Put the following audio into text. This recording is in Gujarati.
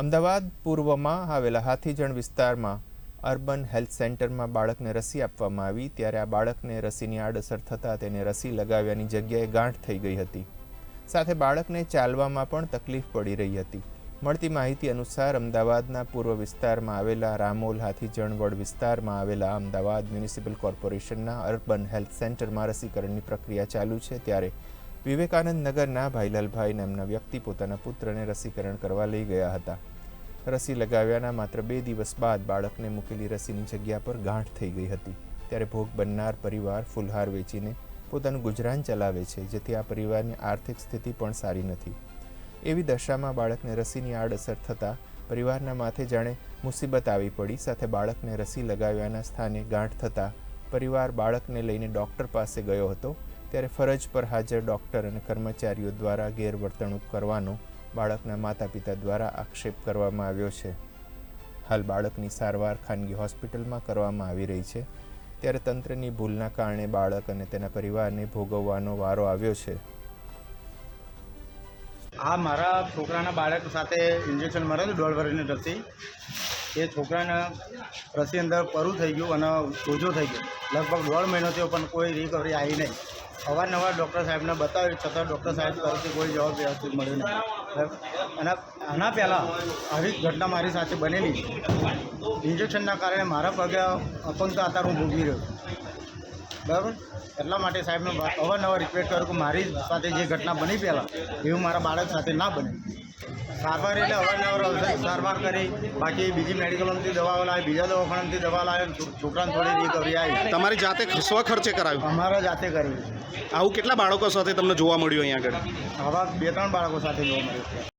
અમદાવાદ પૂર્વમાં આવેલા હાથીજણ વિસ્તારમાં અર્બન હેલ્થ સેન્ટરમાં બાળકને રસી આપવામાં આવી. ત્યારે આ બાળકને રસીની આડઅસર થતાં તેને રસી લગાવ્યાની જગ્યાએ ગાંઠ થઈ ગઈ હતી. સાથે બાળકને ચાલવામાં પણ તકલીફ પડી રહી હતી. મળતી માહિતી અનુસાર અમદાવાદના પૂર્વ વિસ્તારમાં આવેલા રામોલ હાથીજણ વડ વિસ્તારમાં આવેલા અમદાવાદ મ્યુનિસિપલ કોર્પોરેશનના અર્બન હેલ્થ સેન્ટરમાં રસીકરણની પ્રક્રિયા ચાલુ છે. ત્યારે વિવેકાનંદ નગરના ભાઈલાલભાઈ નામના વ્યક્તિ પોતાના પુત્રને રસીકરણ કરવા લઈ ગયા હતા. રસી લગાવ્યાના માત્ર બે દિવસ બાદ બાળકને મૂકેલી રસીની જગ્યા પર ગાંઠ થઈ ગઈ હતી. ત્યારે ભોગ બનનાર પરિવાર ફુલહાર વેચીને પોતાનું ગુજરાન ચલાવે છે, જેથી આ પરિવારની આર્થિક સ્થિતિ પણ સારી નથી. એવી દશામાં બાળકને રસીની આડઅસર થતાં પરિવારના માથે જાણે મુસીબત આવી પડી. સાથે બાળકને રસી લગાવ્યાના સ્થાને ગાંઠ થતાં પરિવાર બાળકને લઈને ડૉક્ટર પાસે ગયો હતો. ત્યારે ફરજ પર હાજર ડૉક્ટર અને કર્મચારીઓ દ્વારા ગેરવર્તણૂક કરવાનો બાળકના માતા પિતા દ્વારા આક્ષેપ કરવામાં આવ્યો છે. હાલ બાળકની સારવાર ખાનગી હોસ્પિટલમાં કરવામાં આવી રહી છે. ત્યારે તંત્રની ભૂલના કારણે બાળક અને તેના પરિવારને ભોગવવાનો વારો આવ્યો છે. આ મારા છોકરાના બાળક સાથે ઇન્જેક્શન મારે છે દોઢ વર્ષની રસી એ છોકરાને રસી અંદર પરું થઈ ગયું અને સોજો થઈ ગયો. લગભગ દોઢ મહિનો થયો પણ કોઈ રિકવરી આવી નહીં. અવારનવાર ડૉક્ટર સાહેબને બતાવ્યું છતાં ડૉક્ટર સાહેબ તરફથી કોઈ જવાબ વ્યવસ્થિત મળ્યો નહીં? અને આના પહેલાં આવી ઘટના મારી સાથે બનેલી. ઇન્જેક્શનના કારણે મારા પગે અપંગતા હતા હું ભોગવી રહ્યો. બરાબર? એટલા માટે સાહેબને અવારનવાર રિક્વેસ્ટ કર્યું કે મારી સાથે જે ઘટના બની પહેલાં, એવું મારા બાળક સાથે ના બને. સારવાર એટલે અવારનવાર ઔષધ સારવાર કરી. બાકી બીજી મેડિકલોમાંથી દવાઓ લાવી બીજા દવાખાનામાંથી દવા લાવે છોકરાને થોડી રિકવરી આવી. તમારી જાતે સ્વ ખર્ચે કરાવ્યું? અમારા જાતે કર્યું. આવું કેટલા બાળકો સાથે તમને જોવા મળ્યું અહીંયા આગળ? આવા બે ત્રણ બાળકો સાથે જોવા મળ્યું.